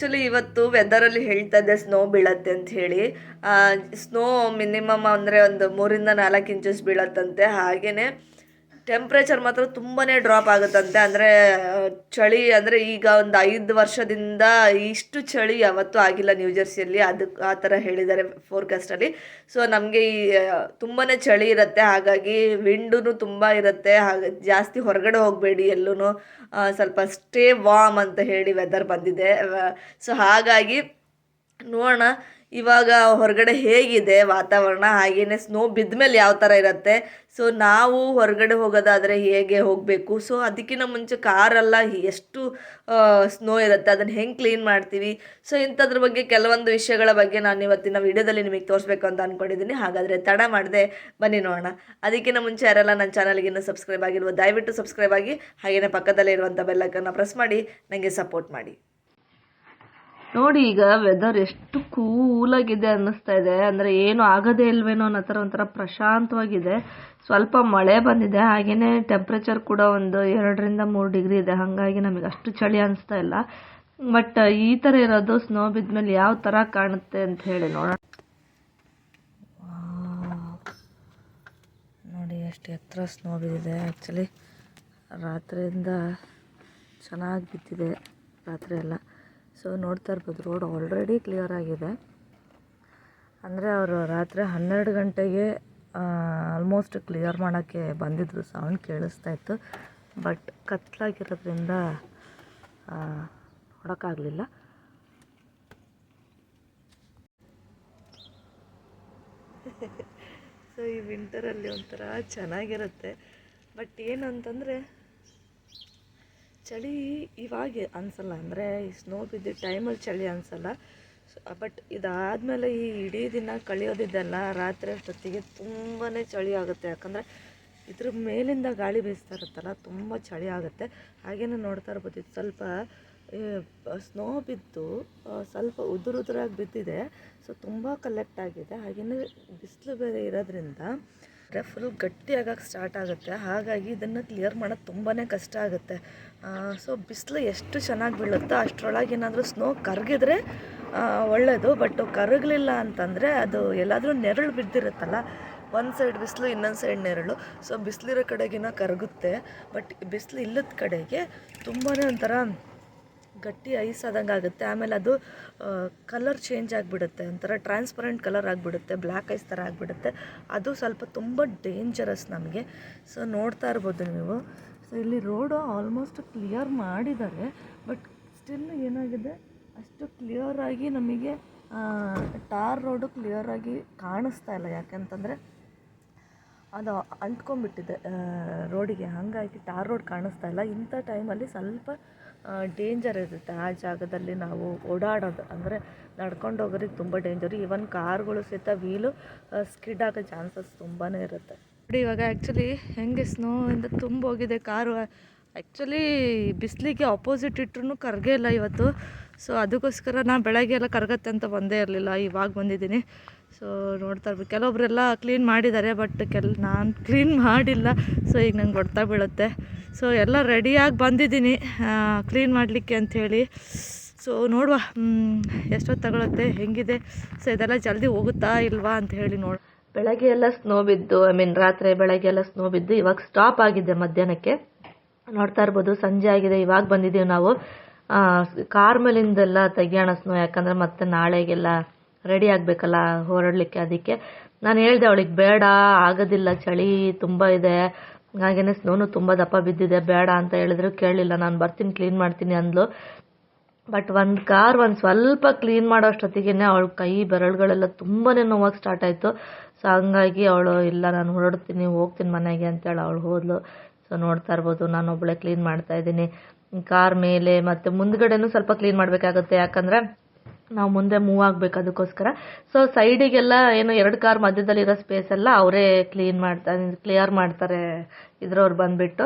Actually ಇವತ್ತು ವೆದರಲ್ಲಿ ಹೇಳ್ತಾ ಇದ್ದೆ ಸ್ನೋ ಬೀಳತ್ತೆ ಅಂತ ಹೇಳಿ. ಸ್ನೋ ಮಿನಿಮಮ್ ಅಂದರೆ ಒಂದು ಮೂರಿಂದ ನಾಲ್ಕು ಇಂಚಸ್ ಬೀಳತ್ತಂತೆ. ಹಾಗೆಯೇ ಟೆಂಪ್ರೇಚರ್ ಮಾತ್ರ ತುಂಬಾ ಡ್ರಾಪ್ ಆಗುತ್ತಂತೆ. ಅಂದರೆ ಚಳಿ ಅಂದರೆ ಈಗ ಒಂದು ಐದು ವರ್ಷದಿಂದ ಇಷ್ಟು ಚಳಿ ಯಾವತ್ತೂ ಆಗಿಲ್ಲ ನ್ಯೂ ಜರ್ಸಿಯಲ್ಲಿ ಅದು ಆ ಥರ ಹೇಳಿದ್ದಾರೆ ಫೋರ್ಕಾಸ್ಟಲ್ಲಿ ಸೊ ನಮಗೆ ಈ ತುಂಬಾ ಚಳಿ ಇರುತ್ತೆ. ಹಾಗಾಗಿ ವಿಂಡೂ ತುಂಬ ಇರುತ್ತೆ. ಹಾಗೆ, ಜಾಸ್ತಿ ಹೊರಗಡೆ ಹೋಗಬೇಡಿ ಎಲ್ಲೂ ಸ್ವಲ್ಪ ಸ್ಟೇ ವಾಮ್ ಅಂತ ಹೇಳಿ ವೆದರ್ ಬಂದಿದೆ. ಸೊ ಹಾಗಾಗಿ ನೋಡೋಣ. ಇವಾಗ ಹೊರಗಡೆ ಹೇಗಿದೆ ವಾತಾವರಣ ಹಾಗೆಯೇ ಸ್ನೋ ಬಿದ್ದ ಮೇಲೆ ಯಾವ ಥರ ಇರುತ್ತೆ? ಸೊ ನಾವು ಹೊರಗಡೆ ಹೋಗೋದಾದರೆ ಹೇಗೆ ಹೋಗಬೇಕು? ಸೊ ಅದಕ್ಕಿಂತ ಮುಂಚೆ ಕಾರೆಲ್ಲ ಎಷ್ಟು ಸ್ನೋ ಇರುತ್ತೆ, ಅದನ್ನು ಹೆಂಗೆ ಕ್ಲೀನ್ ಮಾಡ್ತೀವಿ? ಸೊ ಇಂಥದ್ರ ಬಗ್ಗೆ ಕೆಲವೊಂದು ವಿಷಯಗಳ ಬಗ್ಗೆ ನಾನು ಇವತ್ತಿನ ವಿಡಿಯೋದಲ್ಲಿ ನಿಮಗೆ ತೋರಿಸ್ಬೇಕು ಅಂತ ಅಂದ್ಕೊಂಡಿದ್ದೀನಿ ಹಾಗಾದರೆ ತಡ ಮಾಡದೆ ಬನ್ನಿ ನೋಡೋಣ. ಅದಕ್ಕಿಂತ ಮುಂಚೆ ಯಾರೆಲ್ಲ ನನ್ನ ಚಾನಲ್ಗೆ ಇನ್ನೂ ಸಬ್ಸ್ಕ್ರೈಬ್ ಆಗಿರುವ ದಯವಿಟ್ಟು ಸಬ್ಸ್ಕ್ರೈಬ್ ಆಗಿ ಹಾಗೆಯೇ ಪಕ್ಕದಲ್ಲೇ ಇರುವಂಥ ಬೆಲ್ಲಕ್ಕನ್ನು ಪ್ರೆಸ್ ಮಾಡಿ ನನಗೆ ಸಪೋರ್ಟ್ ಮಾಡಿ. ನೋಡಿ ಈಗ ವೆದರ್ ಎಷ್ಟು ಕೂಲಾಗಿದೆ ಅನ್ನಿಸ್ತಾ ಇದೆ. ಅಂದರೆ ಏನು ಆಗೋದೇ ಇಲ್ವೇನೋ ಅನ್ನೋ ಥರ ಒಂಥರ ಪ್ರಶಾಂತವಾಗಿದೆ. ಸ್ವಲ್ಪ ಮಳೆ ಬಂದಿದೆ. ಹಾಗೆಯೇ ಟೆಂಪ್ರೇಚರ್ ಕೂಡ ಒಂದು ಎರಡರಿಂದ ಮೂರು ಡಿಗ್ರಿ ಇದೆ. ಹಾಗಾಗಿ ನಮಗೆ ಅಷ್ಟು ಚಳಿ ಅನಿಸ್ತಾ ಇಲ್ಲ. ಬಟ್ ಈ ಥರ ಇರೋದು ಸ್ನೋ ಬಿದ್ಮೇಲೆ ಯಾವ ಥರ ಕಾಣುತ್ತೆ ಅಂತ ಹೇಳಿ ನೋಡೋಣ. ನೋಡಿ ಎಷ್ಟು ಎತ್ತರ ಸ್ನೋ ಬಿದ್ದಿದೆ. ಆ್ಯಕ್ಚುಲಿ ರಾತ್ರಿಯಿಂದ ಚೆನ್ನಾಗಿ ಬಿದ್ದಿದೆ. ರಾತ್ರಿ ಎಲ್ಲ ಸೊ ನೋಡ್ತಾ ಇರ್ಬೋದು, ರೋಡ್ ಆಲ್ರೆಡಿ ಕ್ಲಿಯರ್ ಆಗಿದೆ. ಅಂದರೆ ಅವರು ರಾತ್ರಿ ಹನ್ನೆರಡು ಗಂಟೆಗೆ ಆಲ್ಮೋಸ್ಟ್ ಕ್ಲಿಯರ್ ಮಾಡೋಕ್ಕೆ ಬಂದಿದ್ದರು ಸೌಂಡ್ ಕೇಳಿಸ್ತಾ ಇತ್ತು. ಬಟ್ ಕತ್ಲಾಗಿರೋದ್ರಿಂದ ನೋಡೋಕ್ಕಾಗಲಿಲ್ಲ. ಸೊ ಈ ವಿಂಟರಲ್ಲಿ ಒಂಥರ ಚೆನ್ನಾಗಿರುತ್ತೆ. ಬಟ್ ಏನು ಅಂತಂದರೆ ಚಳಿ ಇವಾಗ ಅನಿಸಲ್ಲ, ಅಂದರೆ ಈ ಸ್ನೋ ಬಿದ್ದಿದ್ದ ಟೈಮಲ್ಲಿ ಚಳಿ ಅನಿಸಲ್ಲ. ಬಟ್ ಇದಾದಮೇಲೆ ಈ ಇಡೀ ದಿನ ಕಳೆಯೋದಿದ್ದಲ್ಲ ರಾತ್ರಿ ಅಷ್ಟೊತ್ತಿಗೆ ತುಂಬಾ ಚಳಿ ಆಗುತ್ತೆ. ಯಾಕಂದರೆ ಇದ್ರ ಮೇಲಿಂದ ಗಾಳಿ ಬೀಸ್ತಾ ಇರುತ್ತಲ್ಲ, ತುಂಬ ಚಳಿ ಆಗುತ್ತೆ. ಹಾಗೇನೆ ನೋಡ್ತಾ ಇರ್ಬೋದು ಸ್ವಲ್ಪ ಸ್ನೋ ಬಿದ್ದು ಸ್ವಲ್ಪ ಉದುರುದುರಾಗಿ ಬಿದ್ದಿದೆ. ಸೊ ತುಂಬ ಕಲೆಕ್ಟ್ ಆಗಿದೆ. ಹಾಗೆಯೇ ಬಿಸಿಲು ಬೇರೆ ಇರೋದ್ರಿಂದ ಫುಲ್ ಗಟ್ಟಿ ಆಗೋಕ್ಕೆ ಸ್ಟಾರ್ಟ್ ಆಗುತ್ತೆ. ಹಾಗಾಗಿ ಇದನ್ನು ಕ್ಲಿಯರ್ ಮಾಡೋದು ತುಂಬಾ ಕಷ್ಟ ಆಗುತ್ತೆ. ಸೊ ಬಿಸಿಲು ಎಷ್ಟು ಚೆನ್ನಾಗಿ ಬೀಳುತ್ತೋ ಅಷ್ಟರೊಳಗೆ ಏನಾದರೂ ಸ್ನೋ ಕರಗಿದ್ರೆ ಒಳ್ಳೆಯದು ಬಟ್ ಕರಗಲಿಲ್ಲ ಅಂತಂದರೆ ಅದು ಎಲ್ಲಾದರೂ ನೆರಳು ಬಿದ್ದಿರುತ್ತಲ್ಲ, ಒಂದು ಸೈಡ್ ಬಿಸಿಲು, ಇನ್ನೊಂದು ಸೈಡ್ ನೆರಳು. ಸೊ ಬಿಸಿಲಿರೋ ಕಡೆಗಿನ ಕರಗುತ್ತೆ. ಬಟ್ ಬಿಸಿಲು ಇಲ್ಲದ ಕಡೆಗೆ ತುಂಬಾ ಒಂಥರ ಗಟ್ಟಿ ಐಸ್ ಆದಂಗೆ ಆಗುತ್ತೆ. ಆಮೇಲೆ ಅದು ಕಲರ್ ಚೇಂಜ್ ಆಗಿಬಿಡುತ್ತೆ. ಒಂಥರ ಟ್ರಾನ್ಸ್ಪರೆಂಟ್ ಕಲರ್ ಆಗಿಬಿಡುತ್ತೆ. ಬ್ಲ್ಯಾಕ್ ಐಸ್ ಥರ ಆಗಿಬಿಡುತ್ತೆ. ಅದು ಸ್ವಲ್ಪ ತುಂಬ ಡೇಂಜರಸ್ ನಮಗೆ. ಸೊ ನೋಡ್ತಾ ಇರ್ಬೋದು ನೀವು. ಸೊ ಇಲ್ಲಿ ರೋಡು ಆಲ್ಮೋಸ್ಟ್ ಕ್ಲಿಯರ್ ಮಾಡಿದ್ದಾರೆ. ಬಟ್ ಸ್ಟಿಲ್ ಏನಾಗಿದೆ? ಅಷ್ಟು ಕ್ಲಿಯರಾಗಿ ನಮಗೆ ಟಾರ್ ರೋಡು ಕ್ಲಿಯರಾಗಿ ಕಾಣಿಸ್ತಾ ಇಲ್ಲ. ಯಾಕಂತಂದರೆ, ಅದು ಅಂಟ್ಕೊಂಡ್ಬಿಟ್ಟಿದೆ ರೋಡಿಗೆ ಹಾಗಾಗಿ ಟಾರ್ ರೋಡ್ ಕಾಣಿಸ್ತಾ ಇಲ್ಲ. ಇಂಥ ಟೈಮಲ್ಲಿ ಸ್ವಲ್ಪ ಡೇಂಜರ್ ಇರುತ್ತೆ. ಆ ಜಾಗದಲ್ಲಿ ನಾವು ಓಡಾಡೋದು. ಅಂದರೆ ನಡ್ಕೊಂಡು ಹೋಗೋರಿಗೆ ತುಂಬ ಡೇಂಜರು ಈವನ್ ಕಾರ್ಗಳು ಸಹಿತ ವೀಲು ಸ್ಕಿಡ್ ಆಗೋ ಚಾನ್ಸಸ್ ತುಂಬಾ ಇರುತ್ತೆ. ನೋಡಿ, ಇವಾಗ ಆ್ಯಕ್ಚುಲಿ ಹೆಂಗೆ ಸ್ನೋ ಇಂದ ತುಂಬ ಹೋಗಿದೆ ಕಾರು ಆ್ಯಕ್ಚುಲಿ ಬಿಸಿಲಿಗೆ ಅಪೋಸಿಟ್ ಇಟ್ಟರು ಕರಗೇ ಇಲ್ಲ ಇವತ್ತು. ಸೊ ಅದಕ್ಕೋಸ್ಕರ ನಾನು ಬೆಳಗ್ಗೆ ಎಲ್ಲ ಕರಗತ್ತೆ ಅಂತ ಬಂದೇ ಇರಲಿಲ್ಲ. ಇವಾಗ ಬಂದಿದ್ದೀನಿ. ಸೊ ನೋಡ್ತಾ ಇರ್ಬೇಕು. ಕೆಲವೊಬ್ಬರೆಲ್ಲ ಕ್ಲೀನ್ ಮಾಡಿದ್ದಾರೆ ಬಟ್ ಕೆಲ್, ನಾನು ಕ್ಲೀನ್ ಮಾಡಿಲ್ಲ. ಸೊ ಈಗ ನಂಗೆ ಹೊಡ್ತಾ ಬೀಳುತ್ತೆ. ಸೊ ಎಲ್ಲ ರೆಡಿಯಾಗಿ ಬಂದಿದ್ದೀನಿ ಕ್ಲೀನ್ ಮಾಡಲಿಕ್ಕೆ ಅಂಥೇಳಿ ಸೊ ನೋಡುವ ಎಷ್ಟೊತ್ತು ತಗೊಳುತ್ತೆ, ಹೆಂಗಿದೆ? ಸೊ ಇದೆಲ್ಲ ಜಲ್ದಿ ಹೋಗುತ್ತಾ ಇಲ್ವಾ ಅಂತ ಹೇಳಿ ನೋಡಿ, ಬೆಳಗ್ಗೆ ಎಲ್ಲ ಸ್ನೋ ಬಿದ್ದು ಐ ಮೀನ್ ರಾತ್ರಿ ಬೆಳಗ್ಗೆ ಎಲ್ಲ ಸ್ನೋ ಬಿದ್ದು, ಇವಾಗ ಸ್ಟಾಪ್ ಆಗಿದೆ ಮಧ್ಯಾಹ್ನಕ್ಕೆ. ನೋಡ್ತಾ ಇರ್ಬೋದು, ಸಂಜೆ ಆಗಿದೆ, ಇವಾಗ ಬಂದಿದ್ದೀವಿ ನಾವು. ಕಾರ್ ಮೇಲಿಂದೆಲ್ಲ ತೆಗಿಯೋಣ ಸ್ನೋ ಯಾಕಂದರೆ ಮತ್ತೆ ನಾಳೆಗೆಲ್ಲ ರೆಡಿ ಆಗಬೇಕಲ್ಲ ಹೊರಡಲಿಕ್ಕೆ ಅದಕ್ಕೆ. ನಾನು ಹೇಳಿದೆ ಅವಳಿಗೆ, ಬೇಡ, ಆಗೋದಿಲ್ಲ ಚಳಿ, ತುಂಬ ಇದೆ. ಹಾಗೆಯೇ ಸ್ನೋನು ತುಂಬ ದಪ್ಪ ಬಿದ್ದಿದೆ, ಬೇಡ ಅಂತ ಹೇಳಿದ್ರು. ಕೇಳಲಿಲ್ಲ ನಾನು ಬರ್ತೀನಿ ಕ್ಲೀನ್ ಮಾಡ್ತೀನಿ ಅಂದ್ಲು. ಬಟ್ ಒಂದು ಕಾರ್ ಒಂದು ಸ್ವಲ್ಪ ಕ್ಲೀನ್ ಮಾಡೋ ಅಷ್ಟೊತ್ತಿಗೆ ಅವಳ ಕೈ ಬೆರಳುಗಳೆಲ್ಲ ತುಂಬಾ ನೋವಾಗಿ ಸ್ಟಾರ್ಟ್ ಆಯಿತು. ಸೊ ಹಂಗಾಗಿ ಅವಳು, ಇಲ್ಲ, ನಾನು ಹೊರಡ್ತೀನಿ, ಹೋಗ್ತೀನಿ ಮನೆಗೆ ಅಂತೇಳಿ ಅವಳು ಹೋದ್ಲು. ಸೊ ನೋಡ್ತಾ ಇರ್ಬೋದು, ನಾನು ಒಬ್ಬಳೆ ಕ್ಲೀನ್ ಮಾಡ್ತಾ ಇದ್ದೀನಿ. ಕಾರ್ ಮೇಲೆ ಮತ್ತು ಮುಂದ್ಗಡೆನೂ ಸ್ವಲ್ಪ ಕ್ಲೀನ್ ಮಾಡಬೇಕಾಗುತ್ತೆ. ಯಾಕಂದರೆ ನಾವು ಮುಂದೆ ಮೂವ್ ಆಗ್ಬೇಕು ಅದಕ್ಕೋಸ್ಕರ. ಸೊ ಸೈಡಿಗೆಲ್ಲ ಏನು ಎರಡು ಕಾರ್ ಮಧ್ಯದಲ್ಲಿರೋ ಸ್ಪೇಸ್ ಎಲ್ಲ ಅವರೇ ಕ್ಲೀನ್ ಮಾಡ್ತಾರೆ ಕ್ಲಿಯರ್ ಮಾಡ್ತಾರೆ ಇದ್ರವ್ರು ಬಂದ್ಬಿಟ್ಟು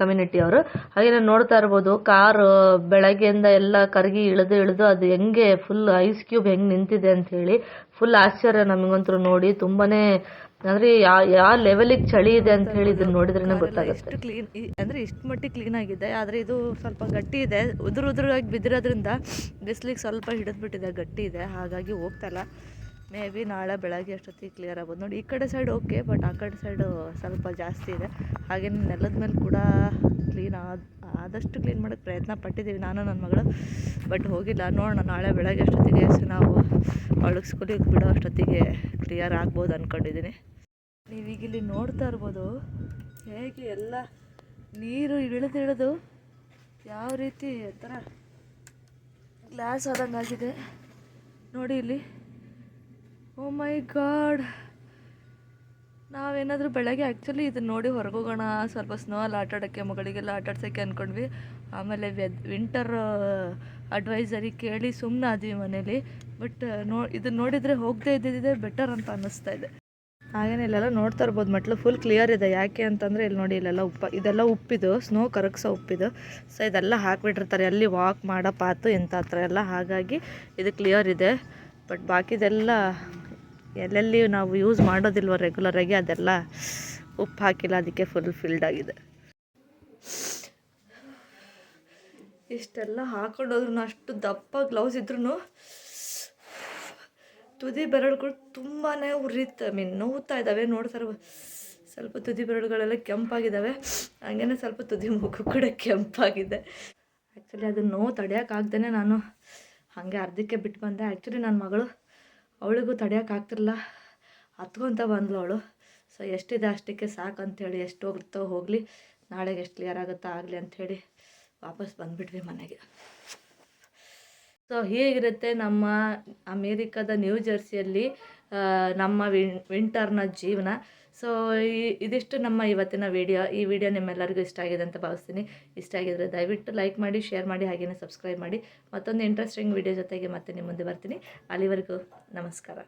ಕಮ್ಯುನಿಟಿ ಅವರು. ಹಾಗೆ ನೋಡ್ತಾ ಇರ್ಬೋದು ಕಾರು ಬೆಳಗ್ಗೆಯಿಂದ ಎಲ್ಲ ಕರಗಿ ಇಳಿದು ಇಳಿದು ಅದು ಹೆಂಗೆ ಫುಲ್ ಐಸ್ ಕ್ಯೂಬ್ ಹೆಂಗೆ ನಿಂತಿದೆ ಅಂತ ಹೇಳಿ ಫುಲ್ ಆಶ್ಚರ್ಯ ನಮಗಂತೂ ನೋಡಿ, ತುಂಬಾನೇ ಅಂದ್ರೆ ಯಾವ ಯಾವ ಲೆವೆಲಿಗೆ ಚಳಿ ಇದೆ ಅಂತ ಹೇಳಿ ಇದನ್ನ ಗೊತ್ತಾಗುತ್ತೆ. ಅಂದ್ರೆ ಕ್ಲೀನ್ ಅಂದರೆ ಇಷ್ಟು ಮಟ್ಟಿಗೆ ಕ್ಲೀನ್ ಆಗಿದೆ ಆದರೆ ಇದು ಸ್ವಲ್ಪ ಗಟ್ಟಿ ಇದೆ. ಉದುರು ಉದುರಾಗಿ ಬಿದ್ದಿರೋದ್ರಿಂದ ಬಿಸಿಲಿಗೆ ಸ್ವಲ್ಪ ಹಿಡಿದ್ಬಿಟ್ಟಿದೆ ಗಟ್ಟಿ ಇದೆ. ಹಾಗಾಗಿ ಹೋಗ್ತಲ್ಲ ಮೇ ಬಿ ನಾಳೆ ಬೆಳಗ್ಗೆ ಅಷ್ಟೊತ್ತಿಗೆ ಕ್ಲಿಯರ್ ಆಗ್ಬೋದು. ನೋಡಿ ಈ ಕಡೆ ಸೈಡ್ ಓಕೆ ಬಟ್ ಆ ಕಡೆ ಸೈಡು ಸ್ವಲ್ಪ ಜಾಸ್ತಿ ಇದೆ. ಹಾಗೆ ನೆಲದ ಮೇಲೆ ಕೂಡ ಕ್ಲೀನ್ ಆದ ಆದಷ್ಟು ಕ್ಲೀನ್ ಮಾಡೋಕ್ಕೆ ಪ್ರಯತ್ನ ಪಟ್ಟಿದ್ದೀವಿ ನಾನು ನನ್ನ ಮಗಳು. ಬಟ್ ಹೋಗಿಲ್ಲ. ನೋಡೋಣ ನಾಳೆ ಬೆಳಗ್ಗೆ ಅಷ್ಟೊತ್ತಿಗೆ ನಾವು ಅವಳಿಗೆ ಸ್ಕೂಲಿಗೆ ಬಿಡೋ ಅಷ್ಟೊತ್ತಿಗೆ ಕ್ಲಿಯರ್ ಆಗ್ಬೋದು ಅಂದ್ಕೊಂಡಿದ್ದೀನಿ ನೀವೀಗ ಇಲ್ಲಿ ನೋಡ್ತಾ ಇರ್ಬೋದು, ಹೇಗೆ ಎಲ್ಲ ನೀರು ಇಳಿದು ಇಳಿದು ಯಾವ ರೀತಿ ಥರ ಗ್ಲಾಸ್ ಆದಂಗೆ ಆಗಿದೆ. ನೋಡಿ ಇಲ್ಲಿ. ಓ ಮೈ ಗಾಡ್ ನಾವೇನಾದರೂ ಬೆಳಗ್ಗೆ ಆ್ಯಕ್ಚುಲಿ ಇದನ್ನ ನೋಡಿ ಹೊರಗೋಗೋಣ, ಸ್ವಲ್ಪ ಸ್ನೋ ಅಲ್ಲಿ ಆಟ ಆಡೋಕ್ಕೆ ಮಗಳಿಗೆಲ್ಲ ಆಟ ಆಡ್ಸೋಕ್ಕೆ ಅಂದ್ಕೊಂಡ್ವಿ ಆಮೇಲೆ ವೆದ್ ವಿಂಟರ್ ಅಡ್ವೈಸರಿ ಕೇಳಿ ಸುಮ್ಮನೆ ಆದ್ವಿ ಮನೇಲಿ. ಬಟ್ ನೋ, ಇದನ್ನ ನೋಡಿದರೆ ಹೋಗದೇ ಇದ್ದಿದ್ದಿದೆ ಬೆಟರ್ ಅಂತ ಅನ್ನಿಸ್ತಾ ಇದೆ. ಹಾಗೇನೆ ಇಲ್ಲೆಲ್ಲ ನೋಡ್ತಾ ಇರ್ಬೋದು, ಮೆಟ್ಲು ಫುಲ್ ಕ್ಲಿಯರ್ ಇದೆ. ಯಾಕೆ ಅಂತಂದರೆ ಇಲ್ಲಿ ನೋಡಿ ಇಲ್ಲೆಲ್ಲ ಉಪ್ಪ, ಇದೆಲ್ಲ ಉಪ್ಪಿದು ಸ್ನೋ ಕರಗಿಸೋ ಉಪ್ಪಿದು. ಸೊ ಇದೆಲ್ಲ ಹಾಕ್ಬಿಟ್ಟಿರ್ತಾರೆ. ಅಲ್ಲಿ ವಾಕ್ ಮಾಡೋ ಪಾತು ಎಂಥ ಹತ್ರ ಎಲ್ಲ. ಹಾಗಾಗಿ ಇದು ಕ್ಲಿಯರ್ ಇದೆ. ಬಟ್ ಬಾಕಿದೆಲ್ಲ ಎಲ್ಲೆಲ್ಲಿ ನಾವು ಯೂಸ್ ಮಾಡೋದಿಲ್ವ ರೆಗ್ಯುಲರಾಗಿ ಅದೆಲ್ಲ ಉಪ್ಪು ಹಾಕಿಲ್ಲ. ಅದಕ್ಕೆ ಫುಲ್ ಫಿಲ್ಡ್ ಆಗಿದೆ. ಇಷ್ಟೆಲ್ಲ ಹಾಕೊಂಡೋದ್ರೂ ಅಷ್ಟು ದಪ್ಪ ಗ್ಲೌಸ್ ಇದ್ರೂ ತುದಿ ಬೆರಳುಗಳು ತುಂಬಾ ಉರಿತ. ಐ ಮೀನ್ ನೋವ್ತಾ ಇದ್ದಾವೆ ನೋಡ್ತಾರೆ ಸ್ವಲ್ಪ ತುದಿ ಬೆರಳುಗಳೆಲ್ಲ ಕೆಂಪಾಗಿದ್ದಾವೆ ಹಂಗೇನೆ ಸ್ವಲ್ಪ ತುದಿ ಮುಖ ಕೂಡ ಕೆಂಪಾಗಿದೆ. ಆ್ಯಕ್ಚುಲಿ ಅದನ್ನ ನೋವು ತಡೆಯೋಕ್ಕಾಗ್ದೇ ನಾನು ಹಾಗೆ ಅರ್ಧಕ್ಕೆ ಬಿಟ್ಟು ಬಂದೆ. ಆ್ಯಕ್ಚುಲಿ ನನ್ನ ಮಗಳು ಅವಳಿಗೂ ತಡೆಯೋಕ್ಕಾಗ್ತಿರಲ್ಲ ಹತ್ಕೊಂತ ಬಂದ್ಲು ಅವಳು. ಸೊ ಎಷ್ಟಿದೆ ಅಷ್ಟಕ್ಕೆ ಸಾಕು ಅಂಥೇಳಿ ಎಷ್ಟು ಹೋಗುತ್ತೋ ಹೋಗಲಿ. ನಾಳೆಗೆ ಎಷ್ಟು ಕ್ಲಿಯರ್ ಆಗುತ್ತೋ ಆಗಲಿ ಅಂಥೇಳಿ ವಾಪಸ್ ಬಂದುಬಿಟ್ವಿ ಮನೆಗೆ. ಸೊ ಹೀಗಿರುತ್ತೆ ನಮ್ಮ ಅಮೇರಿಕದ ನ್ಯೂ ಜರ್ಸಿಯಲ್ಲಿ ನಮ್ಮ ವಿಂಟರ್ನ ಜೀವನ. ಸೊ ಈ, ಇದಿಷ್ಟು ನಮ್ಮ ಇವತ್ತಿನ ವಿಡಿಯೋ. ಈ ವಿಡಿಯೋ ನಿಮ್ಮೆಲ್ಲರಿಗೂ ಇಷ್ಟ ಆಗಿದೆ ಅಂತ ಭಾವಿಸ್ತೀನಿ. ಇಷ್ಟ ಆಗಿದ್ರೆ ದಯವಿಟ್ಟು ಲೈಕ್ ಮಾಡಿ, ಶೇರ್ ಮಾಡಿ ಹಾಗೆಯೇ ಸಬ್ಸ್ಕ್ರೈಬ್ ಮಾಡಿ. ಮತ್ತೊಂದು ಇಂಟ್ರೆಸ್ಟಿಂಗ್ ವಿಡಿಯೋ ಜೊತೆಗೆ ಮತ್ತೆ ನಿಮ್ಮ ಮುಂದೆ ಬರ್ತೀನಿ. ಅಲ್ಲಿವರೆಗೂ ನಮಸ್ಕಾರ.